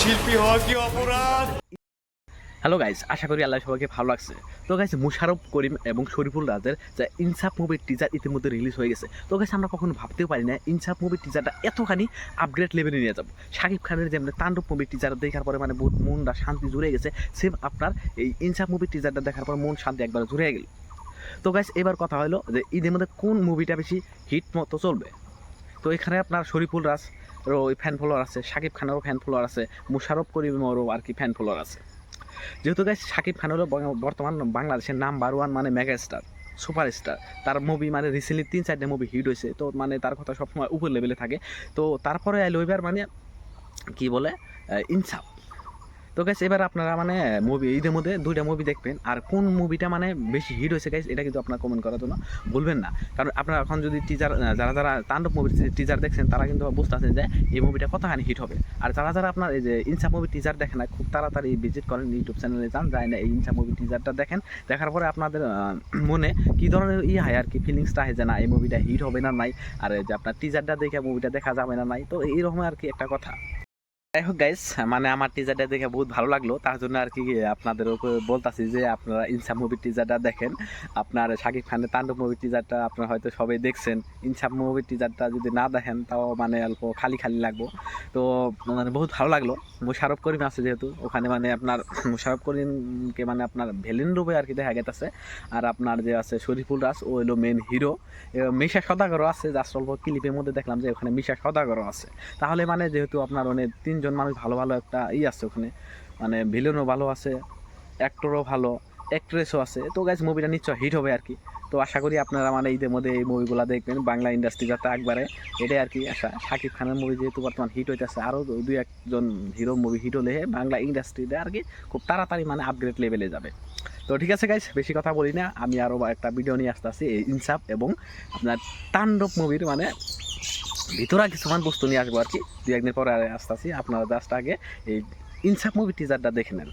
শিল্পী হওয়া কি অপরাধ? হ্যালো গাইস আশা করি আল্লাহ সবাইকে ভালো লাগছে। তো গাইস মুশারফ করিম এবং শরীফুল রাজের যে ইনসাফ মুভির টিজার ইতিমধ্যে রিলিজ হয়ে গেছে। তো গাইস আমরা কখনো ভাবতেও পারি না ইনসাফ মুভির টিজারটা এতখানি আপগ্রেড লেভেলে নিয়ে যাব। শাকিব খানের যেমন তাণ্ডব মুভির টিজার দেখার পরে মানে মনটা শান্তি জুড়ে গেছে সেম আপনার এই ইনসাফ মুভির টিজারটা দেখার পর মন শান্তি একবার জুড়ে গেল। তো গাইস এবার কথা হলো যে ঈদের মধ্যে কোন মুভিটা বেশি হিট মতো চলবে? তো এখানে আপনার শরীফুল রাজ ওই ফ্যান ফলোয়ার আছে, শাকিব খানেরও ফ্যান ফলোয়ার আছে, মুশারফ করিমেরও আর কি ফ্যান ফলোয়ার আছে। যেহেতু গাছ শাকিব খান হলো বর্তমান বাংলাদেশের নাম্বার ওয়ান মানে মেগাস্টার সুপারস্টার সুপার স্টার তার মুভি মানে রিসেন্টলি তিন চারটে মুভি হিট হয়েছে, তো মানে তার কথা সবসময় উপর লেভেলে থাকে। তো তারপরে আইল ওইবার মানে কি বলে ইনসাফ। তো গাইস এবার আপনারা মানে মুভি ঈদের মধ্যে দুইটা মুভি দেখবেন। আর কোন মুভিটা মানে বেশি হিট হয়েছে গাইস এটা কিন্তু আপনারা কমেন্ট করার জন্য ভুলবেন না। কারণ আপনারা এখন যদি টিজার যারা যারা তাণ্ডব মুভির টিজার দেখছেন, তারা কিন্তু বুঝতে পারছেন যে এই মুভিটা কতখানি হিট হবে। আর যারা যারা আপনার এই যে ইনসা মুভি টিজার দেখেন না, খুব তাড়াতাড়ি ভিজিট করেন ইউটিউব চ্যানেলে যান যায় না এই ইনসা মুভি টিজারটা দেখেন। দেখার পরে আপনাদের মনে কি ধরনের ই হয় আর কি ফিলিংসটা হয় যে না, এই মুভিটা হিট হবে না নাই? আর যে আপনার টিজারটা দেখে মুভিটা দেখা যাবে না নাই? তো এইরকম আর কি একটা কথা। যাই হোক গাইস মানে আমার টিজারটা দেখে বহুত ভালো লাগল। তার জন্য আর কি আপনাদের বলতাছি যে আপনারা ইনসাফ মুভির টিজারটা দেখেন। আপনার শাকিব খানের তাণ্ডব মুভির টিজারটা আপনারা হয়তো সবাই দেখছেন। ইনসাফ মুভির টিজারটা যদি না দেখেন, তাও মানে অল্প খালি খালি লাগবো। তো মানে বহুত ভালো লাগল। মুশারফ করিম আছে যেহেতু, ওখানে মানে আপনার মুশারফ করিমকে মানে আপনার ভেলেন রূপে আর কি দেখা গেতেছে। আর আপনার যে আছে শরীফুল রাজ, ও হলো মেন হিরো মিশা সদাগরও আছে জাস্ট অল্প ক্লিপের মধ্যে দেখলাম যে ওখানে মিশা সদাগরও আছে। তাহলে মানে যেহেতু আপনার অনেক তিনজন মানুষ ভালো ভালো একটা ই আছে ওখানে মানে ভিলেনও ভালো আছে অ্যাক্টরও ভালো অ্যাক্ট্রেসও আছে। তো গাইজ মুভিটা নিশ্চয় হিট হবে আর কি। তো আশা করি আপনারা মানে ঈদের মধ্যে এই মুভিগুলো দেখবেন, বাংলা ইন্ডাস্ট্রি যাতে একবারে এটাই আর কি আশা। শাকিব খানের মুভি যেহেতু বর্তমান হিট হইতেছে আরও দুই একজন হিরো মুভি হিট হলে বাংলা ইন্ডাস্ট্রিতে আর কি খুব তাড়াতাড়ি মানে আপগ্রেড লেভেলে যাবে। তো ঠিক আছে গাইজ বেশি কথা বলি না, আমি আরও একটা ভিডিও নিয়ে আসতে আসি এই ইনসাফ এবং আপনার তাণ্ডব মুভির মানে ভিতরা কিছুমান বস্তু নিয়ে আসব আর কি। দু একদিন পরে আসতে আসি আপনারা জাস্ট আগে এই ইনসাফ মুভি টিজারটা দেখে নেন।